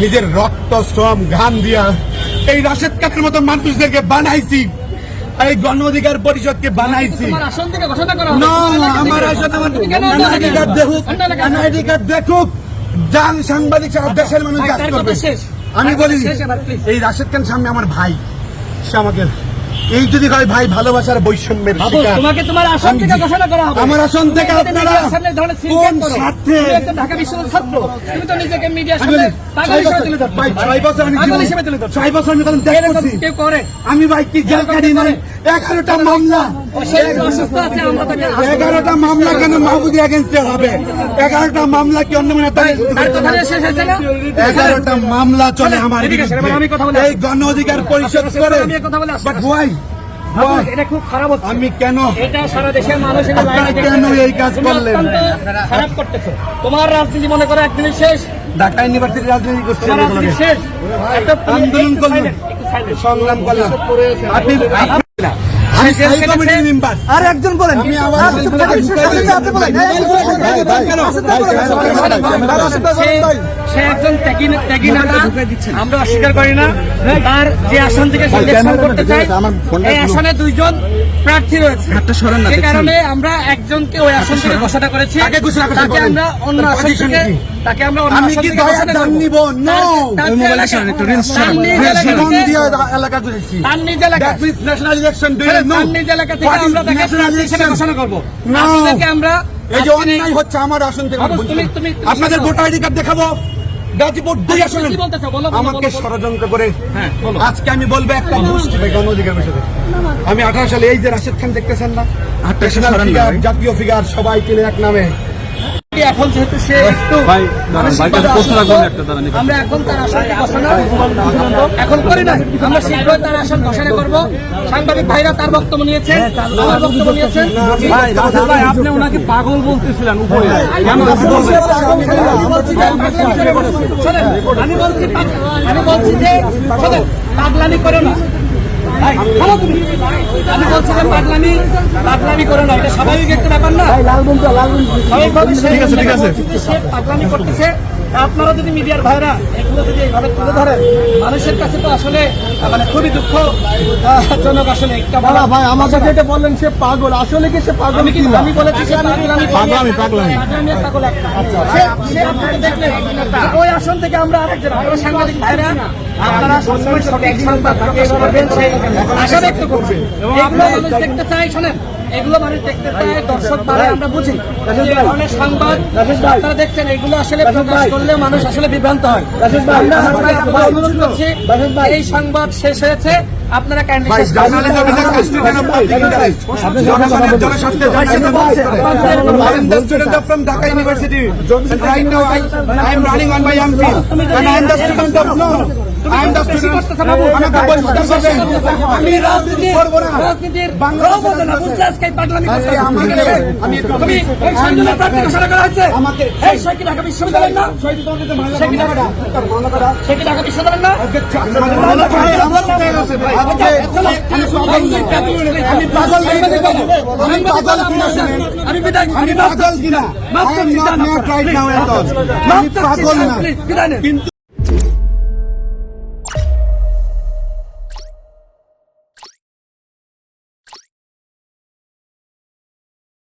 নিজের রক্ত শ্রম ঘাম দিয়া এই রাশেদ কাকের মতো মানুষদেরকে বানাইছি। এই গণ অধিকার পরিষদকে বানাইছি। আসন আমার কেন এনআইডি কার্ড দেখুক যান সাংবাদিক সারা দেশের মানুষ কাজ করবে। শেষ। আমি বলি। এই রাশেদ খান সামনে আমার ভাই। সে আমাকে এই যদি হয় ভাই ভালোবাসার বৈষম্যের তোমাকে তোমার আসন থেকে ঘোষণা করা হবে আমার আসন থেকে আপনারা সামনে ধরে কোন সিনকেট করো। স্বার্থে? ঢাকা বিশ্ববিদ্যালয়ের ছাত্র তুমি তো নিজেকে মিডিয়া সামনে পাগল হিসেবে বছর- তুলে ধরছো। ভাই, ছয় বছর আমি পাগল হিসেবে তুলে ধরছো। ছয় বছর আমি তখন ত্যাগ করছি। কেউ করে আমি ভাই কি জেল কাটি নাই করে? এগারোটা মামলা এগারোটা মামলা কেন মাহবুদের এগেনস্টে হবে? এগারোটা মামলা কি অন্য মানে? এগারোটা মামলা চলে আমার এই গণ অধিকার পরিষদ করে আমি কেন এটা সারা দেশের কেন এই কাজ করলেন? খারাপ করতেছো। তোমার রাজনীতি মনে করো একদিনের শেষ। ঢাকা ইউনিভার্সিটি রাজনীতি করছে আন্দোলন করলেন। সংগ্রাম করলাম আর একজন বলেন আপনি বলেন। সে- একজন আমরা অস্বীকার করি না। তার যে আসন থেকে সে করতে চায় এই আসনে দুইজন প্রার্থী রয়েছে। সে কারণে আমরা একজনকে ওই আসন থেকে ঘোষণা করেছি। তাকে ঘোষণা করতে তাকে বলেন। আমরা অন্য আসন থেকে তাকে আমরা অন্য আসন থেকে ঘোষণা করব। তার- No! তার ওই যে মোবাইলে এলাকা- শোনেন, একটু reels তার শোনেন। নিজ এলাকা জীবন থেকে- দিয়ে এলাকা জুড়েছি তার নিজ এলাকা That means national election, do you তার know? নিজ এলাকা থেকে আমরা তাকে প্রার্থী হিসেবে ঘোষণা করব। আমরা এই যে অন্যায় হচ্ছে আমার আসন থেকে আপনাদের। ভোটার আইডি কার্ড দেখাবো? গাজীপুর দুই আচ্ছা, বলো, আমাকে। ষড়যন্ত্র করে হ্যাঁ, আজকে আমি বলব একটা গোষ্ঠী ভাই গণ অধিকার বিষয়ে আমি আঠারো সালে এই যে রাশেদ খান দেখতেছেন না? জাতীয় ফিগার সবাই কিনে এক নামে। এখন যেহেতু সে একটু আমরা এখন। তার আসন ঘোষণা এখন করি না। আমরা শীঘ্রই তার আসন ঘোষণা করব। সাংবাদিক ভাইরা তার বক্তব্য নিয়েছেন আমার বক্তব্য নিয়েছেন আপনি ওনাকে পাগল বলতেছিলেন উপরে? আমি বলছি আমি বলছি যে পাগলামি করো না। আমি বলছি যে পাগলামি করো না এটা স্বাভাবিক একটা ব্যাপার না। স্বাভাবিকভাবে ঠিক আছে, ঠিক আছে। সে পাগলামি করতেছে। আপনারা যদি মিডিয়ার ভাইরা এগুলো যদি এইভাবে তুলে ধরেন মানুষের কাছে তো আসলে মানে খুবই দুঃখ আসলে একটা বলা ভাই যেটা বললেন সে পাগল। আসলে কি সে পাগল আমি কি আমি বলেছি সে পাগলামি পাগলামি, পাগলামি। পাগলামি আর পাগল একটা। সে- সে আপনাকে দেখলেন ওই আসন থেকে আমরা আরেকজন আমরা সাংবাদিক ভাইরা আপনারা সবসময় সঠিক সংবাদ প্রকাশ আশা ব্যক্ত করছি। এগুলো মানুষ দেখতে চাই শোনেন। এগুলো মানুষ দেখতে চায় দর্শক পারে আমরা বুঝি। অনেক সংবাদ আপনারা দেখছেন এগুলো আসলে প্রকাশ করলে মানুষ আসলে বিভ্রান্ত হয়। আমরা অনুরোধ করছি এই সংবাদ শেষ হয়েছে। আপনারা kindly Dhaka University. And right now I, I am running on my own field. And I am the student of no. I am the student. আমাকে পরিষ্কার করবেন। আমি রাজনীতি করব না। রাজনীতির বাংলা রব না, বুঝলে আজকে পাগলামি করছে। আমাকে- আমি তুমি এই শহীদুল্লাহ প্রার্থী ঘোষণা করা হয়েছে? আমাকে- এই সে ঢাকা বিশ্ববিদ্যালয় না? সে কি ঢাকা- সে কি ঢাকা বিশ্ববিদ্যালয় না? আমি পাগল আমি পাগল কিনা? শুনেন আমি পাগল কিনা. আমি পাগল না। কিন্তু